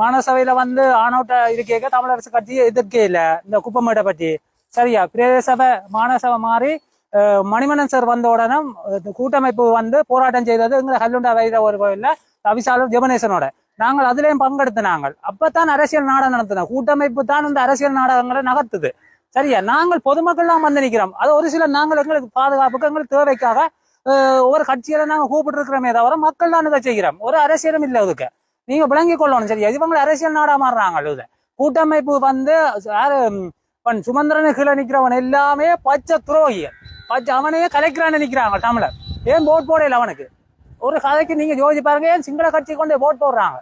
மாநசபையில வந்து ஆனோட்ட இருக்கேக்க தமிழரசு கட்சி எதிர்க்கே இல்ல. இந்த குப்பமேட்டை பற்றி சரியா? பிரதேசபை மானசபை மாநசபை மாறி மணிமணன் சார் வந்த உடனே கூட்டமைப்பு வந்து போராட்டம் செய்தது எங்களை ஹல்லுண்டா வைர ஒரு கோயில்ல தவிசாலும் ஜெபனேசனோட நாங்கள் அதுலயும் பங்கெடுத்து நாங்கள். அப்பதான் அரசியல் நாடகம் நடத்தினோம் கூட்டமைப்பு தான் இந்த அரசியல் நாடகங்களை நகர்த்துது. சரியா? நாங்கள் பொதுமக்கள்லாம் வந்து நிக்கிறோம். அது ஒரு சில நாங்கள் எங்களுக்கு பாதுகாப்புக்கு எங்களுக்கு தேவைக்காக ஒவ்வொரு கட்சியில நாங்க கூப்பிட்டு இருக்கிறோமே தவிர மக்கள் தான் இதை செய்கிறோம். ஒரு அரசியலும் இல்லை அதுக்கு. நீங்க விளங்கி கொள்ளணும் சரியா இவங்க அரசியல் நாடா மாறுறாங்க? இது கூட்டமைப்பு வந்து யாரு சுமந்திரனு கீழே நிக்கிறவன் எல்லாமே பச்சை துரோகிய பச்சை அவனையே கலைக்கிறான்னு நிக்கிறாங்க தமிழர். ஏன் போட் போடல அவனுக்கு? ஒரு கதைக்கு நீங்க யோசிச்சு பாருங்க ஏன் சிங்கள கட்சி கொண்டு போட் போடுறாங்க?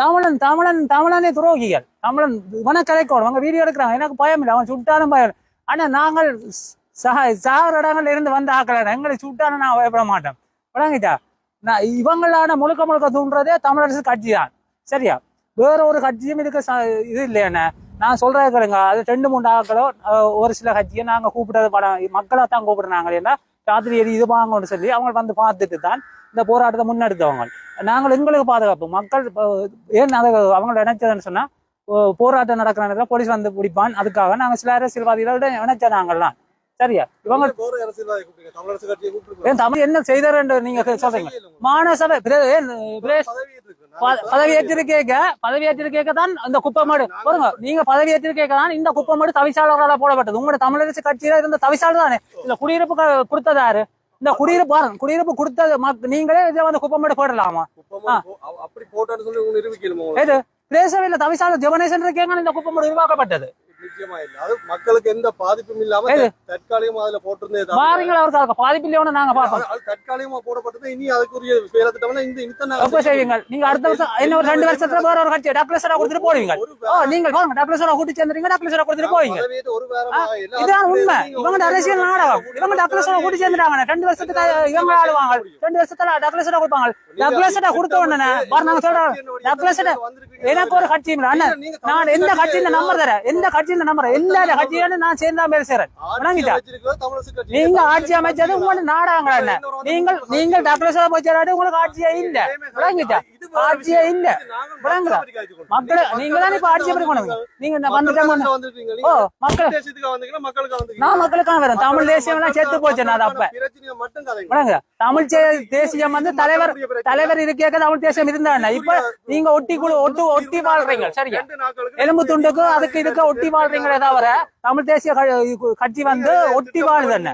தமிழன் தமிழன் தமிழனே துரோகிகள். தமிழன் இவனை கலைக்கணும். அவங்க வீடியோ எடுக்கிறாங்க. எனக்கு பயம் இல்லை. அவன் சுட்டாலும் பயம் ஆனா நாங்கள் சக சாகர இடங்கள்ல இருந்து வந்த ஆக்கள் எங்களை சுட்டாலும் நான் பயப்பட மாட்டேன். விளங்கிட்டா? நான் இவங்களான முழுக்க முழுக்க தூண்டுறதே தமிழரசு கட்சி தான் சரியா? வேற ஒரு கட்சியும் இதுக்கு இது இல்லையானே நான் சொல்றது கேளுங்க. அது ரெண்டு மூணு ஆக்களோ ஒரு சில கட்சியை நாங்க கூப்பிட்டது படம் மக்களை தான் கூப்பிடுறாங்க ஏன்னா ராத்திரி எரி இது வாங்கன்னு சொல்லி அவங்க வந்து பார்த்துட்டு தான் இந்த போராட்டத்தை முன்னெடுத்தவங்க. நாங்கள் எங்களுக்கு பாதுகாப்பு. மக்கள் ஏன் அதை அவங்க நினைச்சதுன்னு சொன்னா ஓ- போராட்டம் நடக்கிற நேரத்துல போலீஸ் வந்து பிடிப்பான். அதுக்காக நாங்க சில அரசியல்வாதிகளோட நினைச்ச நாங்கள்லாம். சரியா? இவங்க ஏன் தமிழ் என்ன செய்தார் நீங்க சொல்றீங்க? மாநசபை பிர- ஏன் பிரதேச ப- பதவி ஏற்றிருக்கேக்க பதவி ஏற்றிருக்கேக்க தான் இந்த குப்பமேடு. பாருங்க நீங்க பதவி ஏற்றிருக்கேக்க தான் இந்த குப்பமேடு தவிசாளர்களால போடப்பட்டது. உங்களோட தமிழரசு கட்சியில இருந்த தவிசாளர் தானே இந்த குடியிருப்பு க- கொடுத்தது யாரு? இந்த குடியிருப்பு பாருங்க குடியிருப்பு கொடுத்தது நீங்களே இதுல வந்து குப்பமேடு போடலாமா? அப்படி போட்டான்னு சொல்லி நிரூபிக்கணுமா தவிசாளர் ஜெவனேசன் இருக்கேங்க இந்த குப்பமேடு உருவாக்கப்பட்டது. நிச்சயமா இல்ல அது மக்களுக்கு எந்த பாதிப்பும் இல்லாம? தற்காலிகமா அதுல போட்டிருந்தே தவிர, வாரீங்களா அவருக்கு பாதிப்பு இல்லையோன்னு நாங்க பார்ப்போம் அது- தற்காலிகமா போடப்பட்டது. இனி அதுக்குரிய வேலை திட்டம்னா இந்த இத்தனை செய்வீங்க நீங்க அடுத்த வருஷம் ஒரு ரெண்டு வருஷத்துல வேற ஒரு கட்சி டக்ளஸரா கொடுத்துட்டு ஓ நீங்க பாருங்க கூட்டி சேர்ந்துறீங்க டக்ளஸரா கொடுத்துட்டு போவீங்க இதுதான் உண்மை. இவங்க அரசியல் நாடகம். இவங்க கூட்டி சேர்ந்துட்டாங்க ரெண்டு வருஷத்துக்கு இவங்க ஆளுவாங்க ரெண்டு வருஷத்துல டக்ளஸோட கொடுப்பாங்க. டக்ளஸோட கொடுத்த உடனே நாங்க சொல்றோம் எனக்கு ஒரு கட்சி நான் எந்த கட்சியின் நம்பர் தரேன் எந்த கட்சியின் நம்பர் எல்லா கட்சியோட நான் சேர்ந்தா பேர் சேரேன். வணங்கிட்டா. நீங்க ஆட்சி அமைச்சது உங்களுக்கு நாடாங்க நீங்கள் நீங்கள் டக்ளஸோட போய் சேராடி உங்களுக்கு ஆட்சியே இல்ல. விளங்கிட்டா ஆட்சியே இல்ல. விளங்குதா? மக்கள் நீங்க தான் இப்ப ஆட்சி எப்படி பண்ணுவீங்க நீங்க இந்த வந்துட்டேன் ஓ மக்கள். நான் மக்களுக்காக வரேன். தமிழ் தேசியம் எல்லாம் செத்து போச்சு நான் அப்ப. வணங்க தமிழ் தேசியம் வந்து தலைவர் தலைவர் இருக்கேக்க தமிழ் தேசியம் இருந்தா இப்ப நீங்க ஒட்டி குழு ஒட்டு ஒட்டி வாழ்றீங்க. சரியா. எலும்பு துண்டுக்கும் அதுக்கு இதுக்கு ஒட்டி வாழ்றீங்களே தவிர தமிழ் தேசிய கட்சி வந்து ஒட்டி வாழுது என்ன?